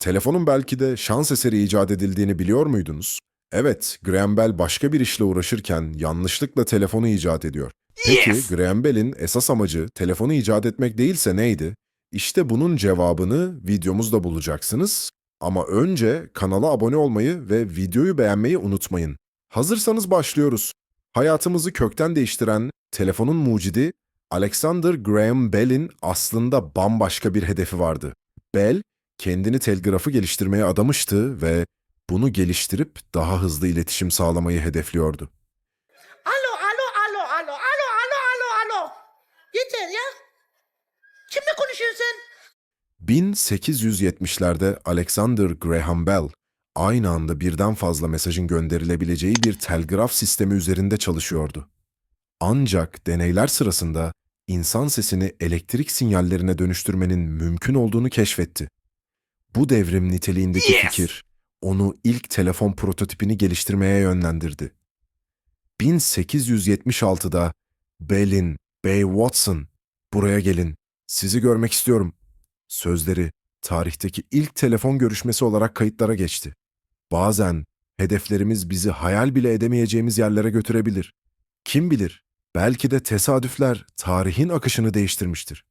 Telefonun belki de şans eseri icat edildiğini biliyor muydunuz? Evet, Graham Bell başka bir işle uğraşırken yanlışlıkla telefonu icat ediyor. Peki Yes! Graham Bell'in esas amacı telefonu icat etmek değilse neydi? İşte bunun cevabını videomuzda bulacaksınız. Ama önce kanala abone olmayı ve videoyu beğenmeyi unutmayın. Hazırsanız başlıyoruz. Hayatımızı kökten değiştiren telefonun mucidi Alexander Graham Bell'in aslında bambaşka bir hedefi vardı. Bell, kendini telgrafı geliştirmeye adamıştı ve bunu geliştirip daha hızlı iletişim sağlamayı hedefliyordu. Alo, alo, alo, alo, alo, alo, alo, alo. Yeter ya. Kimle konuşuyorsun sen? 1870'lerde Alexander Graham Bell aynı anda birden fazla mesajın gönderilebileceği bir telgraf sistemi üzerinde çalışıyordu. Ancak deneyler sırasında insan sesini elektrik sinyallerine dönüştürmenin mümkün olduğunu keşfetti. Bu devrim niteliğindeki Yes! fikir onu ilk telefon prototipini geliştirmeye yönlendirdi. 1876'da Bell'in Bay Watson buraya gelin sizi görmek istiyorum sözleri tarihteki ilk telefon görüşmesi olarak kayıtlara geçti. Bazen hedeflerimiz bizi hayal bile edemeyeceğimiz yerlere götürebilir. Kim bilir, belki de tesadüfler tarihin akışını değiştirmiştir.